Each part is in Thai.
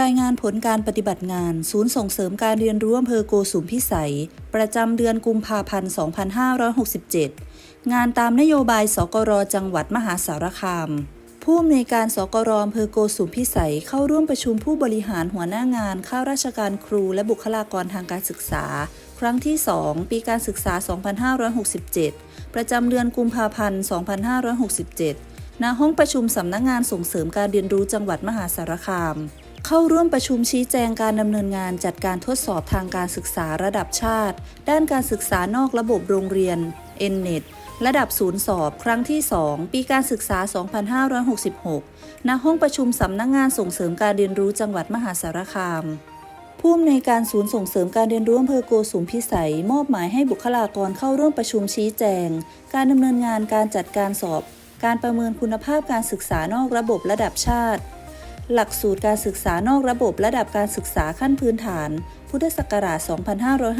รายงานผลการปฏิบัติงาน ศูนย์ส่งเสริมการเรียนรู้อำเภอโกสุมพิสัย ประจำเดือนกุมภาพันธ์ 2567 งานตามนโยบายสกรจังหวัดมหาสารคาม ผู้อำนวยการสกรอำเภอโกสุมพิสัยเข้าร่วมประชุมผู้บริหารหัวหน้างานข้าราชการครูและบุคลากรทางการศึกษา ครั้งที่ 2 ปีการศึกษา 2567 ประจำเดือนกุมภาพันธ์ 2567 ณ ห้องประชุมสำนักงงานส่งเสริมการเรียนรู้จังหวัดมหาสารคาม เข้าร่วมประชุมชี้แจงการดำเนินงานจัดการทดสอบทางการศึกษาระดับชาติ ด้านการศึกษานอกระบบโรงเรียน n n e t ระดับศูนย์สอบครั้งที่ 2 ปีการศึกษา 2566 ณ ห้องประชุมสำนักงงานส่งเสริมการเรียนรู้จังหวัดมหาสารคาม ผู้อำนวยการศูนย์ส่งเสริมการเรียนรู้อำเภอโกสุมพิสัย มอบหมายให้บุคลากรเข้าร่วมประชุมชี้แจง การดำเนินงานการจัดการสอบ การประเมินคุณภาพการศึกษานอกระบบระดับชาติ หลักสูตรการศึกษานอกระบบระดับการศึกษาขั้นพื้นฐาน พุทธศักราช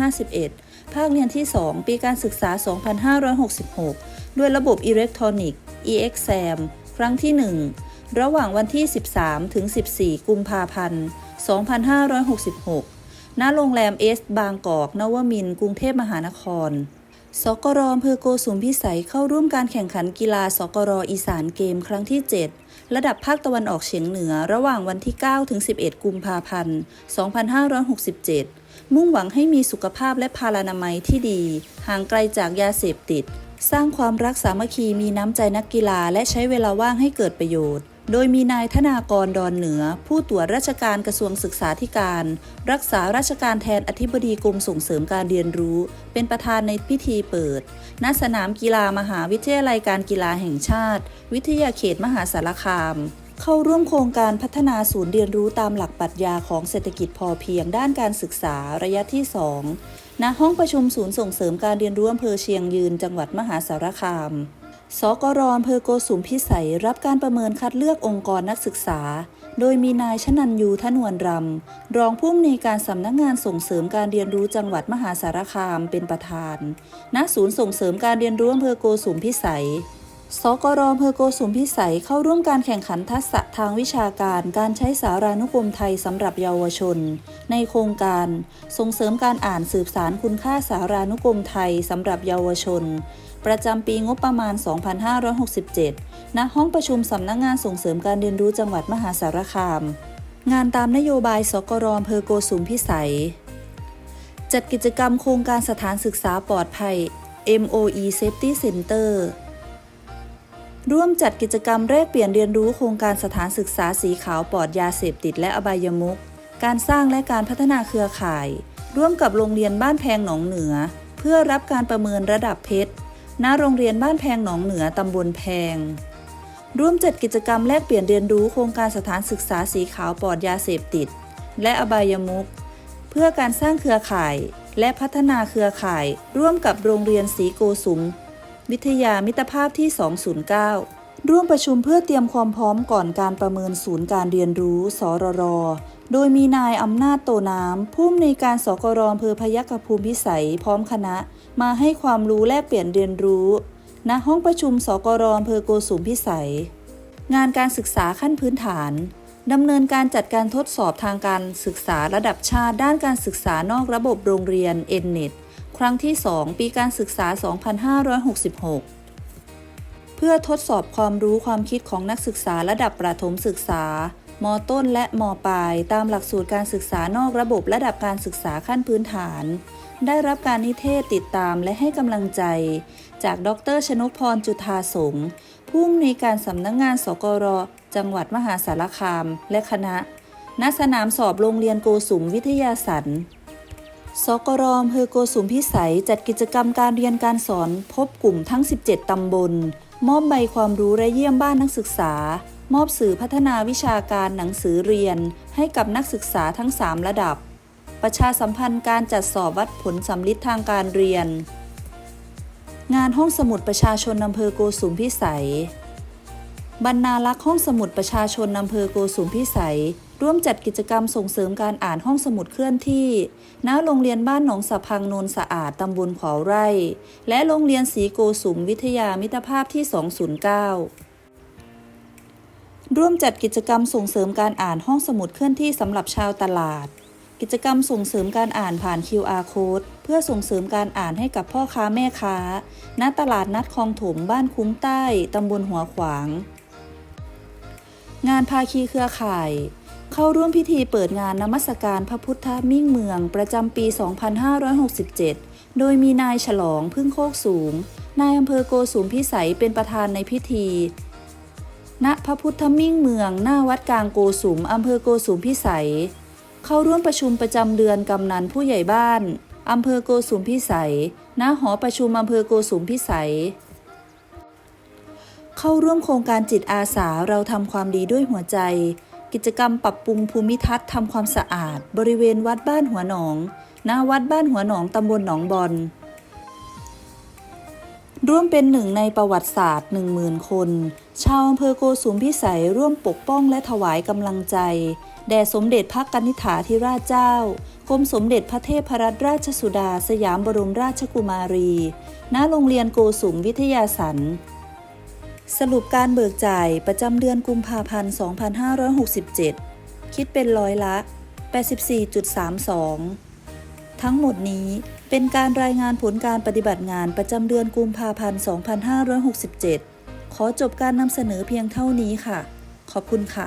2551 ภาคเรียนที่ 2 ปีการศึกษา 2566 ด้วยระบบอิเล็กทรอนิกส์ EXAM ครั้งที่ 1 ระหว่างวันที่ 13 ถึง 14 กุมภาพันธ์ 2566 ณ โรงแรมเอส บางกอก นวมิน กรุงเทพมหานคร สกรอำเภอโกสุมพิสัยเข้าร่วมการแข่งขันกีฬาสกรอีสานเกมครั้งที่ 7 ระดับภาคตะวันออกเฉียงเหนือระหว่างวันที่ 9 ถึง 11 กุมภาพันธ์ 2567 มุ่งหวังให้มีสุขภาพและพารานามัยที่ดี ห่างไกลจากยาเสพติด สร้างความรักสามัคคีมีน้ำใจนักกีฬาและใช้เวลาว่างให้เกิดประโยชน์ โดยมีนายธนากรดอนเหนือ ผู้ตรวจราชการกระทรวงศึกษาธิการ รักษาราชการแทนอธิบดีกรมส่งเสริมการเรียนรู้ เป็นประธานในพิธีเปิด ณ สนามกีฬามหาวิทยาลัยการกีฬาแห่งชาติ วิทยาเขตมหาสารคาม เข้าร่วมโครงการพัฒนาศูนย์เรียนรู้ตามหลักปรัชญาของเศรษฐกิจพอเพียงด้านการศึกษาระยะที่ 2 ณ ห้องประชุมศูนย์ส่งเสริมการเรียนรู้อำเภอเชียงยืน จังหวัดมหาสารคาม สกรอำเภอโกสุมพิสัยรับการประเมินคัดเลือกองค์กรนักศึกษา โดยมีนายชนันยูทนวนรำ รองผู้อำนวยการสำนักงงานส่งเสริมการเรียนรู้จังหวัดมหาสารคามเป็นประธาน ณ ศูนย์ส่งเสริมการเรียนรู้อำเภอโกสุมพิสัย สกรอำเภอโกสุมพิสัยเข้าร่วมการแข่งขันทักษะทางวิชาการ การใช้สารานุกรมไทยสำหรับเยาวชน ในโครงการส่งเสริมการอ่านสืบสารคุณค่าสารานุกรมไทยสำหรับเยาวชน ประจำปีงบประมาณ 2567 ณ ห้องประชุมสำนักงงานส่งเสริมการเรียนรู้จังหวัดมหาสารคาม งานตามนโยบายสกรอำเภอโกสุมพิสัย จัดกิจกรรมโครงการสถานศึกษาปลอดภัย MOE Safety Center ร่วมจัดกิจกรรมแลกเปลี่ยนเรียนรู้โครงการสถานศึกษาสีขาวปลอดยาเสพติดและอบายมุขการสร้างและการพัฒนาเครือข่าย ร่วมกับโรงเรียนบ้านแพงหนองเหนือ เพื่อรับการประเมินระดับเพชรณโรงเรียนบ้านแพงหนองเหนือตำบลแพง ร่วมจัดกิจกรรมแลกเปลี่ยนเรียนรู้โครงการสถานศึกษาสีขาวปลอดยาเสพติด และอบายมุขเพื่อการสร้างเครือข่าย และพัฒนาเครือข่าย ร่วมกับโรงเรียนสีโกสุม วิทยามิตรภาพที่ 209 ร่วมประชุมเพื่อเตรียมความพร้อมก่อนการประเมินศูนย์การเรียนรู้ สรร โดยมีนายอำนาจโตน้ำผู้อำนวยการสกรอำเภอพยัคฆภูมิพิสัยพร้อมคณะ มาให้ความรู้แลกเปลี่ยนเรียนรู้ ณ ห้องประชุมสกรอำเภอโกสุมพิสัย งานการศึกษาขั้นพื้นฐานดำเนินการจัดการทดสอบทางการศึกษาระดับชาติด้านการศึกษานอกระบบโรงเรียน n n e t ครั้งที่ 2 ปีการศึกษา 2566 เพื่อทดสอบความรู้ความคิดของนักศึกษาระดับประถมศึกษา มต้นและมปลาย ตามหลักสูตรการศึกษานอกระบบระดับการศึกษาขั้นพื้นฐาน ได้รับการนิเทศติดตามและให้กำลังใจ จากดรชนกพรจุธาสงฆ์ผู้อำนวยการสำนักงงานสกร จังหวัดมหาสารคาม และคณะ ณ สนามสอบโรงเรียนโกสุมวิทยาสัน สกรอำเภอโกสุมพิสัยจัดกิจกรรมการเรียนการสอนพบกลุ่มทั้ง 17 ตำบล มอบใบความรู้และเยี่ยมบ้านนักศึกษา มอบสื่อพัฒนาวิชาการหนังสือเรียน ให้กับนักศึกษาทั้ง 3 ระดับ ประชาสัมพันธ์การจัดสอบวัดผลสำลิดทางการเรียน งานห้องสมุดประชาชนอำเภอโกสุมพิสัยบรรณารักษ์ห้องสมุดประชาชนอำเภอโกสุมพิสัย ร่วมจัดกิจกรรมส่งเสริมการอ่านห้องสมุดเคลื่อนที่ ณ โรงเรียนบ้านหนองสะพังโนนสะอาดตำบลขวาวไร่ และโรงเรียนศรีโกสุมวิทยามิตรภาพที่ 209ร่วมจัดกิจกรรมส่งเสริมการอ่านห้องสมุดเคลื่อนที่สำหรับชาวตลาด กิจกรรมส่งเสริมการอ่านผ่าน QR code เพื่อส่งเสริมการอ่านให้กับพ่อค้าแม่ค้า ณ ตลาดนัดคลองถมบ้านคุ้มใต้ ตำบลหัวขวาง งานภาคีเครือข่าย เข้าร่วมพิธีเปิดงานนมัสการพระพุทธมิ่งเมืองประจำปี 2567 โดยมีนายฉลองพึ่งโคกสูง นายอำเภอโกสุมพิสัยเป็นประธานในพิธี ณ พระพุทธมิ่งเมือง หน้าวัดกลางโกสุมอำเภอโกสุมพิสัย เข้าร่วมประชุมประจำเดือนกำนันผู้ใหญ่บ้านอำเภอโกสุมพิสัย ณ หอประชุมอำเภอโกสุมพิสัย เข้าร่วมโครงการจิตอาสาเราทำความดีด้วยหัวใจ กิจกรรมปรับปรุงภูมิทัศน์ทำความสะอาด บริเวณวัดบ้านหัวหนอง ณ วัดบ้านหัวหนองตำบลหนองบอนร่วมเป็นหนึ่งในประวัติศาสตร์ 10,000 คน ชาวอำเภอโกสุมพิสัยร่วมปกป้องและถวายกำลังใจ แด่สมเด็จพระกนิษฐาธิราชเจ้ากรมสมเด็จพระเทพรัตนราชสุดา สยามบรมราชกุมารี ณ โรงเรียนโกสุมวิทยาสัน สรุปการเบิกจ่ายประจำเดือนกุมภาพันธ์ 2567 คิดเป็นร้อยละ 84.32 ทั้งหมดนี้เป็นการรายงานผลการปฏิบัติงานประจำเดือนกุมภาพันธ์ 2567 ขอจบการนำเสนอเพียงเท่านี้ค่ะ ขอบคุณค่ะ